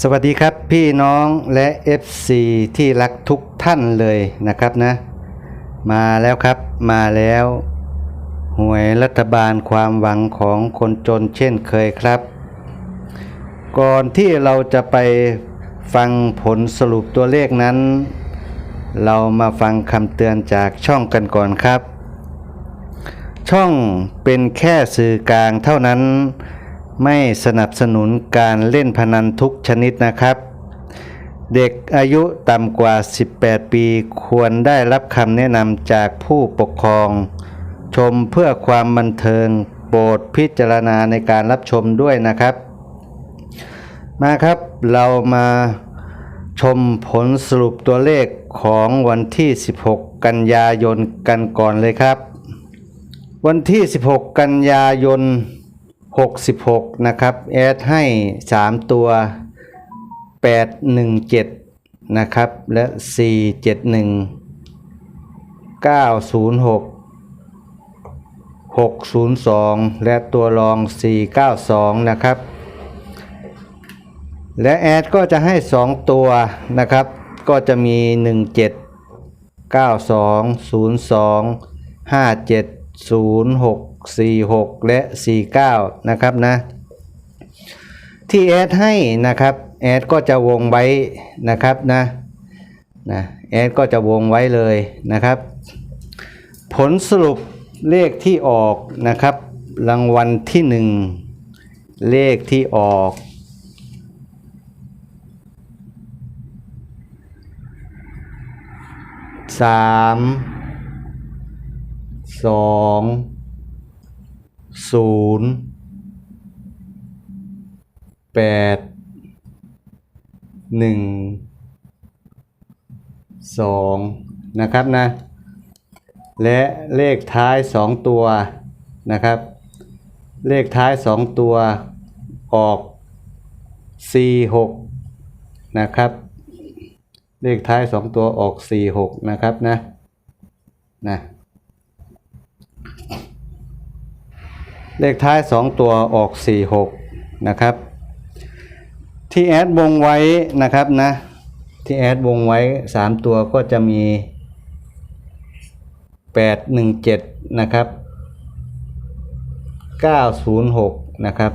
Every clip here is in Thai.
สวัสดีครับพี่น้องและ FC ที่รักทุกท่านเลยนะครับนะ มาแล้วครับมาแล้ว หวยรัฐบาลความหวังของคนจนเช่นเคยครับ ก่อนที่เราจะไปฟังผลสรุปตัวเลขนั้น เรามาฟังคำเตือนจากช่องกันก่อนครับ ช่องเป็นแค่สื่อกลางเท่านั้น ไม่สนับสนุนการเล่นพนันทุกชนิดนะครับ เด็กอายุต่ำกว่า 18 ปีควรได้รับคำแนะนำจากผู้ปกครอง ชมเพื่อความบันเทิงโปรดพิจารณาในการรับชมด้วยนะครับ มาครับเรามาชมผลสรุปตัวเลขของวันที่ 16 กันยายนกันก่อนเลยครับ วันที่ 16 กันยายน 66 นะครับ แอดให้ 3 ตัว 817 นะครับ และ 471 906 602 และตัวรอง 492 นะครับ และแอดก็จะให้ 2 ตัวนะครับ ก็จะมี 17 92 02 57 06 46 และ 49 นะครับนะ ที่แอดให้นะครับแอดก็จะวงไว้นะครับนะนะแอดก็จะวงไว้เลยนะครับ ผลสรุปเลขที่ออกนะครับ รางวัลที่หนึ่งเลขที่ออกสามสอง ศูนย์แปดหนึ่งสองนะครับนะ และเลขท้ายสองตัวนะครับ เลขท้ายสองตัวออกสี่หกนะครับ เลขท้ายสองตัวออกสี่หกนะครับนะนะ เลขท้ายสองตัวออกสี่หกนะครับ ที่แอดวงไว้นะครับนะ ที่แอดวงไว้สามตัวก็จะมีแปดหนึ่งเจ็ดนะครับเก้าศูนย์หกนะครับ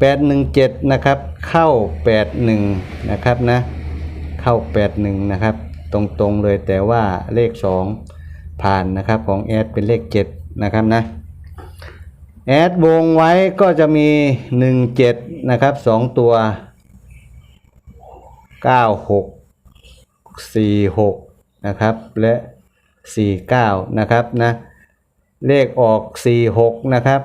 แปดหนึ่งเจ็ดนะครับ เข้าแปดหนึ่งนะครับนะ เข้าแปดหนึ่งนะครับ ตรงๆเลยแต่ว่าเลขสองผ่านนะครับของแอดเป็นเลขเจ็ดนะครับนะ แอดวงไว้ก็จะมี 17 นะครับ 2 ตัว 96 46 นะครับ และ 49 นะครับนะเลขออก 46 นะครับ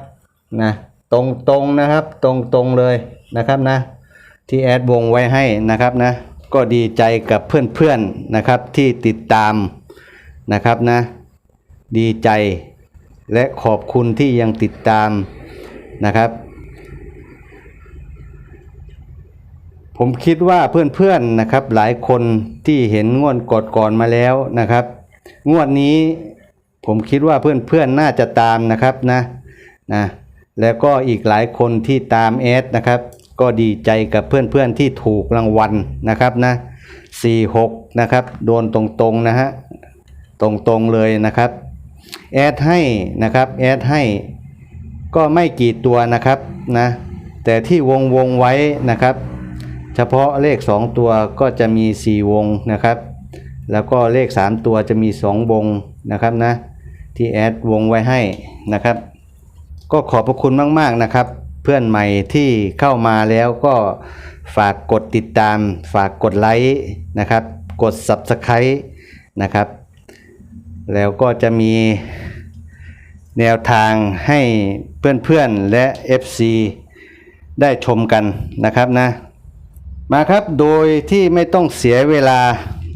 นะตรงตรงนะครับตรงตรงเลยนะครับนะที่แอดวงไว้ให้นะครับนะก็ดีใจกับเพื่อนๆนะครับที่ติดตามนะครับนะดีใจ และขอบคุณที่ยังติดตามนะครับ ผมคิดว่าเพื่อนๆนะครับหลายคนที่เห็นงวดกดก่อนมาแล้วนะครับ งวดนี้ผมคิดว่าเพื่อนๆน่าจะตามนะครับนะนะแล้วก็อีกหลายคนที่ตามแอดนะครับ ก็ดีใจกับเพื่อนๆที่ถูกรางวัลนะครับนะ46นะครับโดนตรงๆนะฮะตรงๆเลยนะครับ แอดให้นะครับแอดให้ก็ไม่กี่ตัวนะครับนะแต่ที่วงวงไว้นะครับ เฉพาะเลข 2 ตัวก็จะมี 4 วงนะครับ แล้วก็เลข 3 ตัวจะมี 2 วงนะครับนะที่แอดวงไว้ให้นะครับ ก็ขอบพระคุณมาก ๆนะครับ เพื่อนใหม่ที่เข้ามาแล้วก็ฝากกดติดตาม ฝากกดไลค์นะครับ กด Subscribe นะครับ แล้วก็จะมีแนวทางให้เพื่อนๆและ FC ได้ชมกันนะครับนะ มาครับโดยที่ไม่ต้องเสียเวลา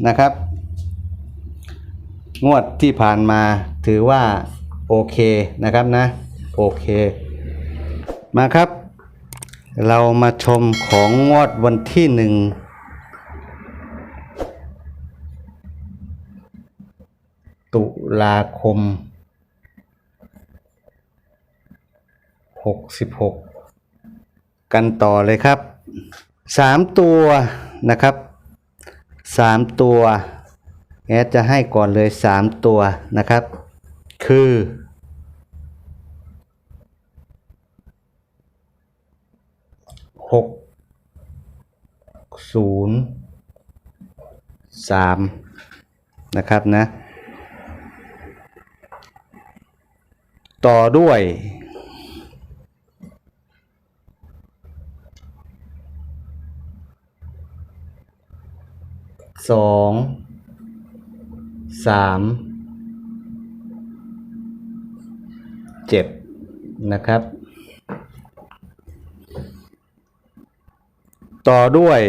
นะครับ งวดที่ผ่านมาถือว่าโอเคนะครับนะ โอเค มาครับ เรามาชมของงวดวันที่หนึ่ง ตุลาคมหกสิบหกกันต่อเลยครับสามตัวนะครับสามตัวแอดจะให้ก่อนเลยสามตัวนะครับ คือหกศูนย์สามนะครับนะ ต่อด้วย สอง สาม เจ็ดนะครับ ต่อด้วย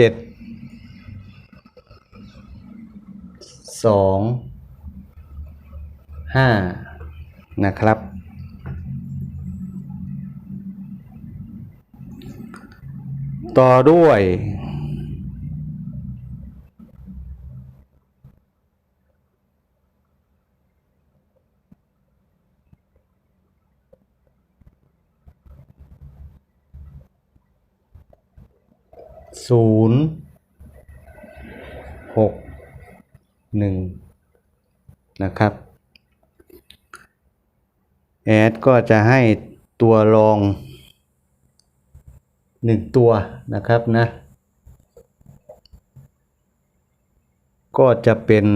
เจ็ดสองห้านะครับ ต่อด้วย ศูนย์หกหนึ่งนะครับแอดก็จะให้ตัวรองหนึ่งตัวนะครับนะ ก็จะเป็น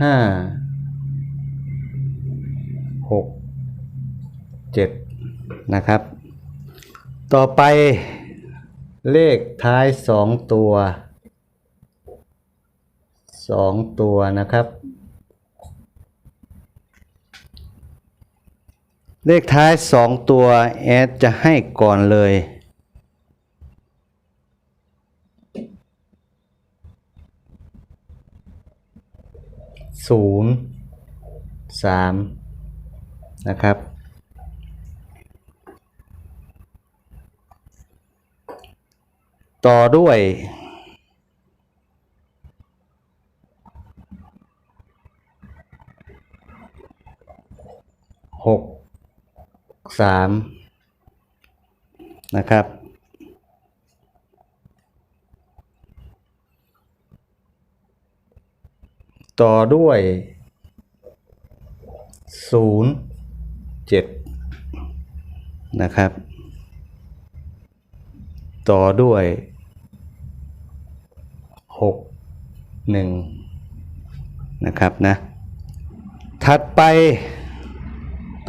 ห้าหกเจ็ดนะครับ ต่อไปเลขท้ายสองตัวสองตัวนะครับ เลขท้ายสองตัวแอดจะให้ก่อนเลย ศูนย์สามนะครับ ต่อด้วย หก สาม นะครับ ต่อด้วยศูนย์เจ็ดนะครับ ต่อด้วยหกหนึ่งนะครับนะ ถัดไป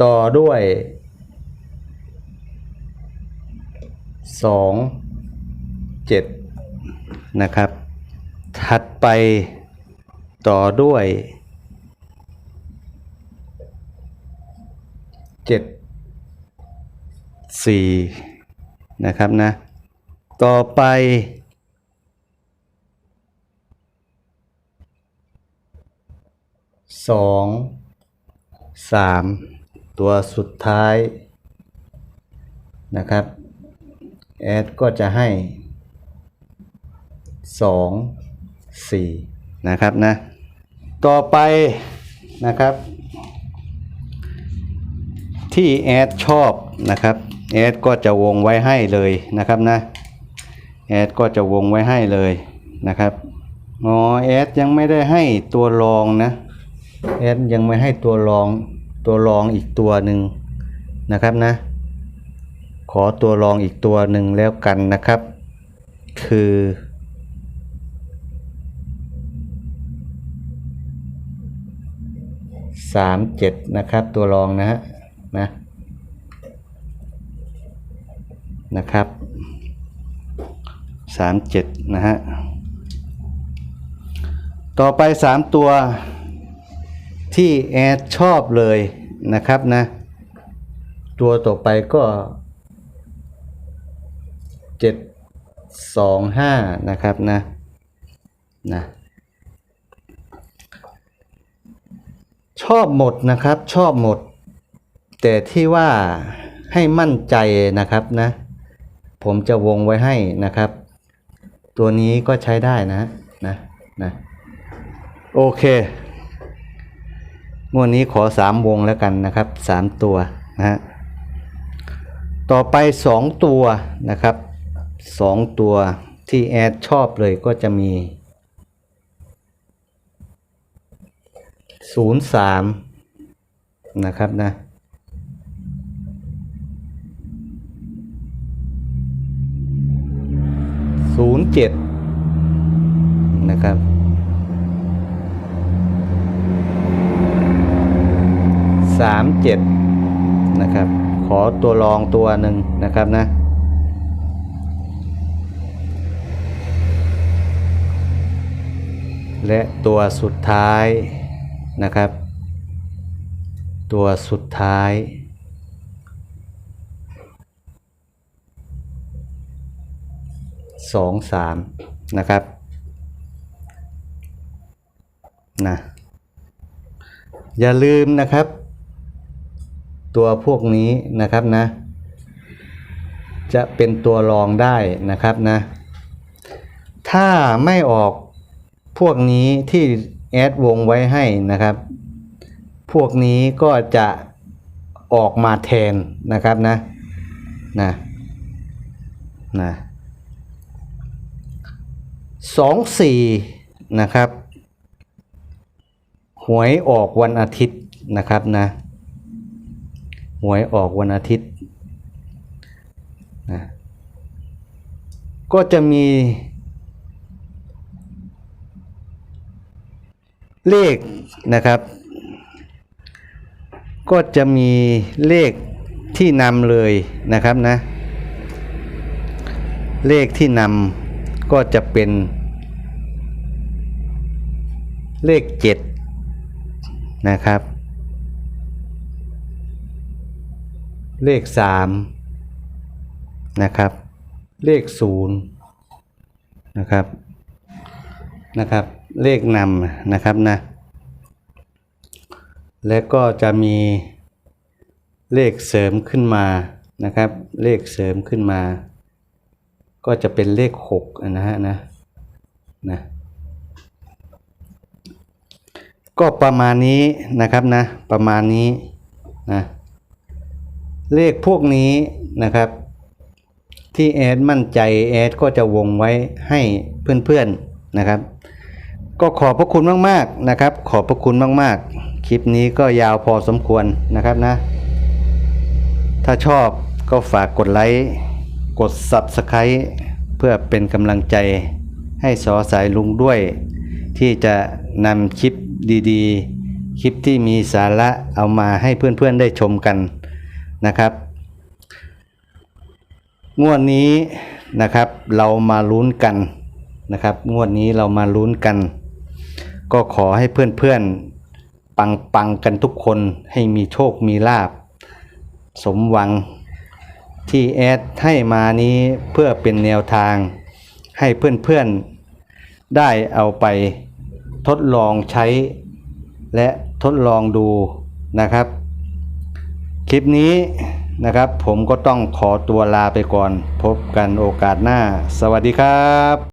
ต่อด้วยสองเจ็ดนะครับ ถัดไปต่อด้วยเจ็ดสี่นะครับนะ ต่อไปสองสามตัวสุดท้ายนะครับแอดก็จะให้สองสี่นะครับนะต่อไปนะครับ ที่แอดชอบนะครับแอดก็จะวงไว้ให้เลยนะครับนะ แอดก็จะวงไว้ให้เลยนะครับอ๋อแอดยังไม่ได้ให้ตัวรองนะแอดยังไม่ให้ตัวรองตัวรองอีกตัวหนึ่งนะครับนะ ขอตัวรองอีกตัวหนึ่งแล้วกันนะครับ คือ สามเจ็ดนะครับตัวรองนะฮะนะนะครับ สามเจ็ดนะฮะ ต่อไปสามตัวที่แอดชอบเลยนะครับนะ ตัวต่อไปก็เจ็ดสองห้านะครับนะนะชอบหมดนะครับชอบหมด แต่ที่ว่าให้มั่นใจนะครับนะ ผมจะวงไว้ให้นะครับ ตัวนี้ก็ใช้ได้นะนะนะโอเคงวดนี้ขอสามวงแล้วกันนะครับสามตัวนะฮะต่อไปสองตัวนะครับสองตัวที่แอดชอบเลยก็จะมีศูนย์สามนะครับนะ ศูนย์เจ็ดนะครับสามเจ็ดนะครับ ขอตัวรองตัวหนึ่งนะครับนะและตัวสุดท้ายนะครับ ตัวสุดท้าย สองสามนะครับนะอย่าลืมนะครับ ตัวพวกนี้นะครับนะ จะเป็นตัวรองได้นะครับนะ ถ้าไม่ออกพวกนี้ที่แอดวงไว้ให้นะครับ พวกนี้ก็จะออกมาแทนนะครับนะนะนะ สองสี่นะครับ หวยออกวันอาทิตย์นะครับนะ หวยออกวันอาทิตย์นะก็จะมี เลขนะครับ ก็จะมีเลขที่นำเลยนะครับนะ เลขที่นำ ก็จะเป็นเลขเจ็ดนะครับ เลขสามนะครับ เลขศูนย์นะครับนะครับ เลขนำนะครับนะ และก็จะมีเลขเสริมขึ้นมานะครับ เลขเสริมขึ้นมา ก็จะเป็นเลขหกนะฮะนะนะก็ประมาณนี้นะครับนะประมาณนี้นะเลขพวกนี้นะครับ ที่แอดมั่นใจแอดก็จะวงไว้ให้เพื่อนๆนะครับ ก็ขอบพระคุณมากๆนะครับ ขอบพระคุณมากๆ คลิปนี้ก็ยาวพอสมควรนะครับนะ ถ้าชอบก็ฝากกดไลค์ กด Subscribe เพื่อเป็นกำลังใจให้สอสายลุงด้วย ที่จะนำคลิปดีๆ คลิปที่มีสาระเอามาให้เพื่อนๆได้ชมกันนะครับ งวดนี้นะครับเรามาลุ้นกันนะครับ งวดนี้เรามาลุ้นกัน ก็ขอให้เพื่อนๆปังๆกันทุกคนให้มีโชคมีลาบ สมหวัง ที่แอดให้มานี้เพื่อเป็นแนวทาง ให้เพื่อนๆได้เอาไปทดลองใช้ และทดลองดูนะครับ คลิปนี้นะครับ ผมก็ต้องขอตัวลาไปก่อน พบกันโอกาสหน้า สวัสดีครับ